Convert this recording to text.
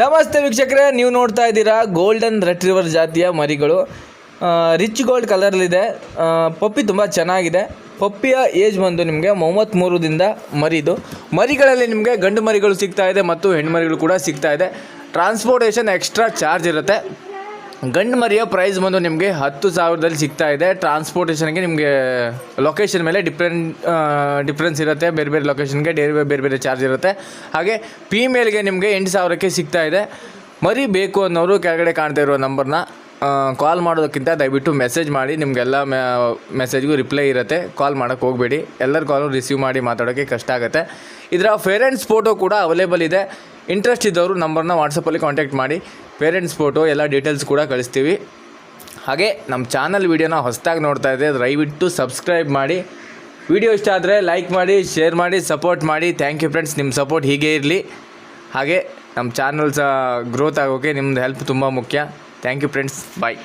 ನಮಸ್ತೆ ವೀಕ್ಷಕರೇ, ನೀವು ನೋಡ್ತಾ ಇದ್ದೀರಾ ಗೋಲ್ಡನ್ ರೆಟ್ರಿವರ್ ಜಾತಿಯ ಮರಿಗಳು. ರಿಚ್ ಗೋಲ್ಡ್ ಕಲರ್ಲಿದೆ ಪಪ್ಪಿ ತುಂಬ ಚೆನ್ನಾಗಿದೆ. ಪಪ್ಪಿಯ ಏಜ್ ಬಂದು ನಿಮಗೆ ಮೂವತ್ತ್ಮೂರದಿಂದ ಮರಿದು. ಮರಿಗಳಲ್ಲಿ ನಿಮಗೆ ಗಂಡು ಮರಿಗಳು ಸಿಗ್ತಾ ಇದೆ ಮತ್ತು ಹೆಣ್ಣು ಮರಿಗಳು ಕೂಡ ಸಿಗ್ತಾ ಇದೆ. ಟ್ರಾನ್ಸ್ಪೋರ್ಟೇಷನ್ ಎಕ್ಸ್ಟ್ರಾ ಚಾರ್ಜ್ ಇರುತ್ತೆ. ಗಂಡು ಮರಿಯ ಪ್ರೈಸ್ ಬಂದು ನಿಮಗೆ ಹತ್ತು ಸಾವಿರದಲ್ಲಿ ಸಿಗ್ತಾ ಇದೆ. ಟ್ರಾನ್ಸ್ಪೋರ್ಟೇಷನ್ಗೆ ನಿಮಗೆ ಲೊಕೇಶನ್ ಮೇಲೆ ಡಿಫ್ರೆಂಟ್ ಡಿಫ್ರೆನ್ಸ್ ಇರುತ್ತೆ. ಬೇರೆ ಬೇರೆ ಲೊಕೇಶನ್ಗೆ ಬೇರೆ ಬೇರೆ ಬೇರೆ ಚಾರ್ಜ್ ಇರುತ್ತೆ. ಹಾಗೆ ಫೀಮೇಲ್ಗೆ ನಿಮಗೆ ಎಂಟು ಸಾವಿರಕ್ಕೆ ಸಿಗ್ತಾ ಇದೆ. ಮರಿ ಬೇಕು ಅನ್ನೋರು ಕೆಳಗಡೆ ಕಾಣ್ತಾ ಇರೋ ನಂಬರ್ನ ಕಾಲ್ ಮಾಡೋದಕ್ಕಿಂತ ದಯವಿಟ್ಟು ಮೆಸೇಜ್ ಮಾಡಿ. ನಿಮಗೆಲ್ಲ ಮೆಸೇಜ್ಗೂ ರಿಪ್ಲೈ ಇರುತ್ತೆ. ಕಾಲ್ ಮಾಡೋಕ್ಕೆ ಹೋಗಬೇಡಿ. ಎಲ್ಲರ ಕಾಲು ರಿಸೀವ್ ಮಾಡಿ ಮಾತಾಡೋಕ್ಕೆ ಕಷ್ಟ ಆಗುತ್ತೆ. ಇದರ ಫೇರೆಂಟ್ಸ್ ಫೋಟೋ ಕೂಡ ಅವೈಲೇಬಲ್ ಇದೆ. ಇಂಟ್ರೆಸ್ಟ್ ಇದ್ದವರು ನಂಬರ್ನ ವಾಟ್ಸಪ್ಪಲ್ಲಿ ಕಾಂಟ್ಯಾಕ್ಟ್ ಮಾಡಿ ಪೇರೆಂಟ್ಸ್ ಫೋಟೋ ಎಲ್ಲ ಡೀಟೇಲ್ಸ್ ಕೂಡ ಕಳಿಸ್ತೀವಿ. ಹಾಗೆ ನಮ್ಮ ಚಾನಲ್ ವೀಡಿಯೋನ ಹೊಸದಾಗಿ ನೋಡ್ತಾ ಇದ್ದರೆ ದಯವಿಟ್ಟು ಸಬ್ಸ್ಕ್ರೈಬ್ ಮಾಡಿ. ವಿಡಿಯೋ ಇಷ್ಟ ಆದರೆ ಲೈಕ್ ಮಾಡಿ ಶೇರ್ ಮಾಡಿ ಸಪೋರ್ಟ್ ಮಾಡಿ. ಥ್ಯಾಂಕ್ ಯು ಫ್ರೆಂಡ್ಸ್ ನಿಮ್ಮ ಸಪೋರ್ಟ್ ಹೀಗೆ ಇರಲಿ. ಹಾಗೆ ನಮ್ಮ ಚಾನಲ್ ಗ್ರೋತ್ ಆಗೋಕ್ಕೆ ನಿಮ್ಮದು ಹೆಲ್ಪ್ ತುಂಬ ಮುಖ್ಯ. Thank you friends bye